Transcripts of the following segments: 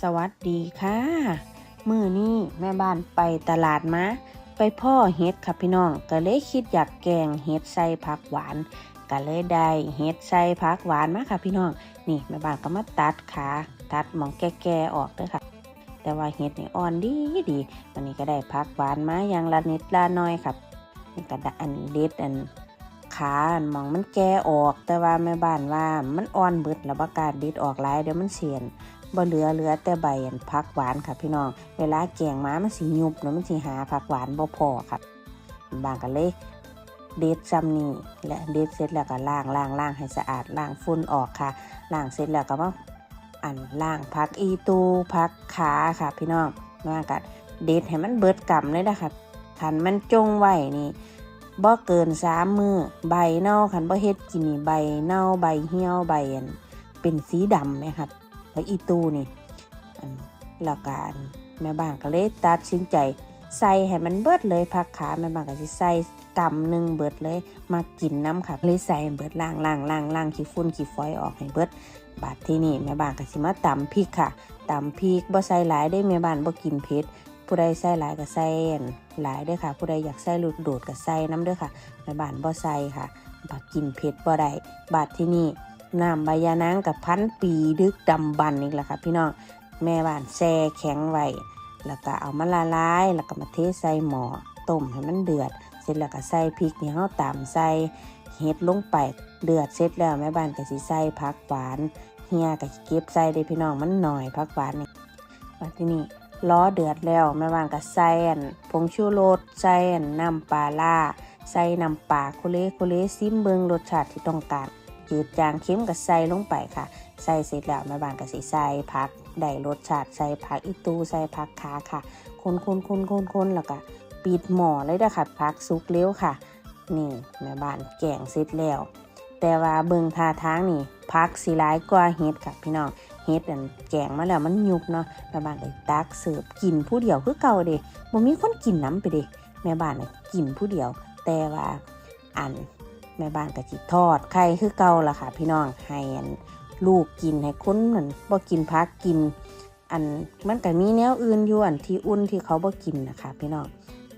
สวัสดีค่ะ มือนี้แม่บ้านไปตลาดมาไปพ่อเห็ดค่ะพี่น้องก็เลยคิดอยากแกงเห็ดใส่ผักหวานก็เลยได้เห็ดใส่ผักหวานมาค่ะพี่น้อง นี่แม่บ้านก็มาตัดขาตัดหมองแก่ๆออกด้อค่ะ แต่ว่าเห็ดนี่อ่อนดีดีวันนี้ก็ได้ผักหวานมาอย่างละนิดละน้อยครับนี่ก็ได้อันเด็ดอันขาอันหมองมันแก่ออก แต่ว่าแม่บ้านว่ามันอ่อนเบิดแล้วบ่กล้าเด็ดออกหลายเดี๋ยวมันเสียน บ่เหลือเหลือแต่ใบอันผักหวานค่ะพี่น้อง เวลาแกงม้ามันสิยุบเนาะมันสิหาผักหวานบ่พอครับางก็เลยเด็ดซ้ำนี่และเด็ดเสร็จแล้วก็ล้างล้างล้างให้สะอาดล้างฝุ่นออกค่ะล้างเสร็จแล้วก็มาอันล้างผักอีตูผักขาค่ะพี่น้องมากัดเด็ดให้มันเบิดกำเลยนะคะคันมันจงไว้นี่บ่เกินสามมือใบเน่าคันบ่เฮ็ดกินนี่ใบเน่าใบเหี่ยวใบอันเป็นสีดำไหมครับ แล้วอีตูนี่อันแล้วการแม่บ้านก็เลยตัดสินใจใส่ให้มันเบิดเลยผักขาแม่บ้านก็สิใส่กำหนึ่งเบิดเลยมากินน้ำค่ะเลยใส่เบิดล่างล่างล่างล่างขี้ฝุ่นขี้ฝอยออกให้เบิดบาดที่นี่แม่บ้านก็สิมาตำพริกค่ะตำพริกบ่ใส่หลายได้แม่บ้านบ่กินเผ็ดผู้ใดใส่หลายก็ใส่หลายด้อค่ะ ผู้ใดอยากใส่ลูกโดดก็ใส่น้ำด้อค่ะแม่บ้านบ่ใส่ค่ะบาดกินเผ็ดบ่ได้บาดที่นี่ น้ำใบยานางกับพันปีดึกดำบันอีกแหล้วค่ะพี่น้องแม่บ้านแช่แข็งไว้แล้วก็เอามาละลายแล้วก็มาเทใส่หม้อต้มให้มันเดือด เสร็จแล้วก็ใส่พริกนี่เฮาตามใส่เห็ดลงไปเดือดเสร็จแล้วแม่บ้านก็สิใส่ผักหวานเฮียก็เก็บใส่ได้พี่น้องมันหน่อยผักหวานนี่มาที่นี่ล้อเดือดแล้วแม่บ้านก็ใส่นผงชูรสใส่นน้ำปลาล่าใส่น้ำปลาโคเลโคเลซิมเบิงรสชาติที่ต้องการ จืดจางเค็มก็ใส่ลงไปค่ะ ใส่เสร็จแล้วแม่บ้านก็สิใส่ผักได้รสชาติใส่ผักอีตูใส่ผักขาค่ะ คนคนคนคนคนแล้วก็ปิดหม้อเลยนะคะผักสุกเร็วค่ะ นี่แม่บ้านแกงเสร็จแล้ว แต่ว่าเบิ่งท่าทางนี่ผักสีร้ายกว่าเห็ดค่ะพี่น้องเห็ดอันแกงมาแล้วมันยุบเนาะแม่บ้านเลยตักเสิร์ฟกินผู้เดียวคือเก่าเด้บ่มีคนกินน้ำไปเด้แม่บ้านน่ะกินผู้เดียว แต่ว่าอัน แม่บ้านก็จิทอดไข่คือเก่าล่ะค่ะ พี่น้องให้อันลูกกินให้คนนั่นบ่กินพักกิน อันมันก็มีแนวอื่นอยู่อันที่อุ่นที่เขาบ่กินนะคะ พี่น้อง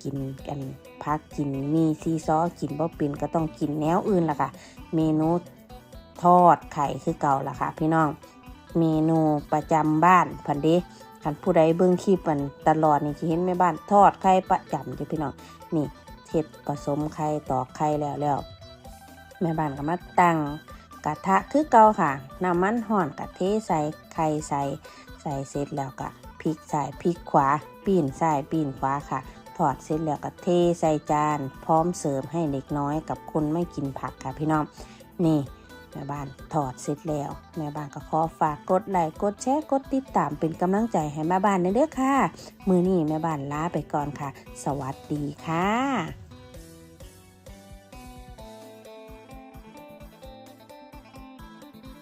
กินกันพักกินมีซีซอกินบ่เป็นก็ต้องกินแนวอื่นล่ะค่ะ เมนูทอดไข่คือเก่าล่ะค่ะ พี่น้องเมนูประจำบ้านพันเดคันผู้ใดเบิ่งคลิปมันตลอดนี่สิเห็นแม่บ้านทอดไข่ประจำจ้ะพี่น้องนี่เฮ็ดผสมไข่ตอกไข่แล้วแล้ว แม่บ้านก็มาตั้งกระทะคือเก่าค่ะน้ำมันห่อนกะเทใส่ไข่ใส่ใส่เสร็จแล้วก็พลิกซ้ายพลิกขวาปีนซ้ายปีนขวาค่ะทอดเสร็จแล้วก็เทใส่จาน พร้อมเสิร์ฟให้เด็กน้อยกับคนไม่กินผักค่ะพี่น้องนี่แม่บ้านถอดเสร็จแล้ว แม่บ้านก็ขอฝากกดไลค์กดแชร์กดติดตามเป็นกำลังใจให้แม่บ้านเด้อค่ะ มือนี้แม่บ้านลาไปก่อนค่ะ สวัสดีค่ะ